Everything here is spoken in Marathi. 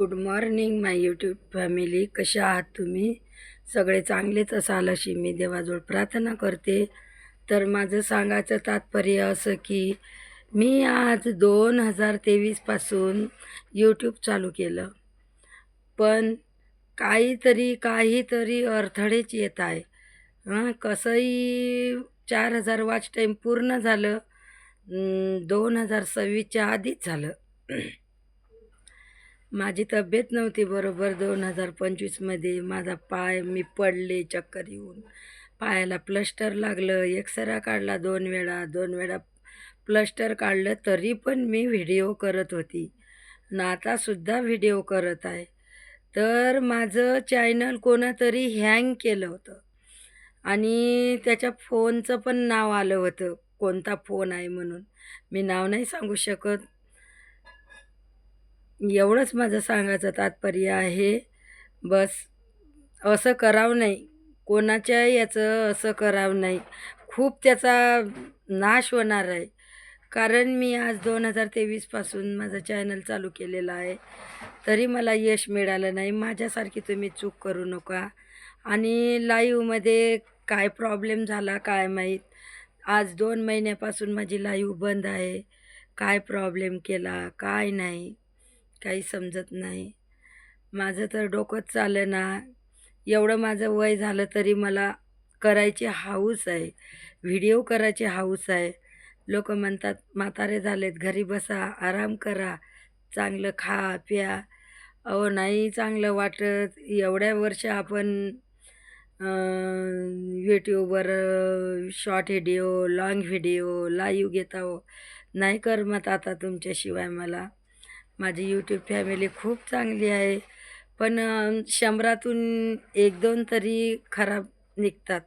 Good morning my YouTube family कशा आहात तुम्ही? सगळे चांगलेच असाल अशी मी देवाजवळ प्रार्थना करते. तर माझं सांगायचं तात्पर्य असं की मी आज दोन हजार तेवीसपासून यूट्यूब चालू केलं. पण काहीतरी काहीतरी अडथळेच येत आहे. हां कसंही चार हजार वॉच टाईम पूर्ण झालं. दोन हजार सव्वीसच्या आधीच झालं. माझी तब्येत नव्हती बरोबर. दोन हजार पंचवीसमध्ये माझा पाय मी पडले चक्कर येऊन. पायाला प्लस्टर लागलं. एक्सरा काढला दोन वेळा. दोन वेळा प्लस्टर काढलं तरी पण मी व्हिडिओ करत होती. आणि आतासुद्धा व्हिडिओ करत आहे. तर माझं चॅनल कोणातरी हँग केलं होतं. आणि त्याच्या फोनचं पण नाव आलं होतं. कोणता फोन आहे म्हणून. मी नाव नाही सांगू शकत. एवढंच माझं सांगायचं तात्पर्य आहे. बस असं करावं नाही. कोणाच्या याचं असं करावं नाही. खूप त्याचा नाश होणार आहे. कारण मी आज दोन हजार तेवीसपासून माझं चॅनल चालू केलेलं आहे. तरी मला यश मिळालं नाही. माझ्यासारखी तुम्ही चूक करू नका. आणि लाईव्हमध्ये काय प्रॉब्लेम झाला काय माहीत? आज दोन महिन्यापासून माझी लाईव्ह बंद आहे. काय प्रॉब्लेम केला? काय नाही? काही समजत नाही. माझं तर डोकंच चालं ना. एवढं माझं वय झालं तरी मला करायची हाऊस आहे. व्हिडिओ करायची हाऊस आहे. लोक म्हणतात म्हातारे झालेत घरी बसा आराम करा. चांगलं खा प्या. अहो नाही चांगलं वाटत. एवढ्या वर्ष आपण यूट्यूबवर short video long video live घेत आहो. नाही करमत आता तुमच्याशिवाय मला. माझी यूट्यूब फॅमिली खूप चांगली आहे. पण शंभरातून एक दोन तरी खराब निघतात.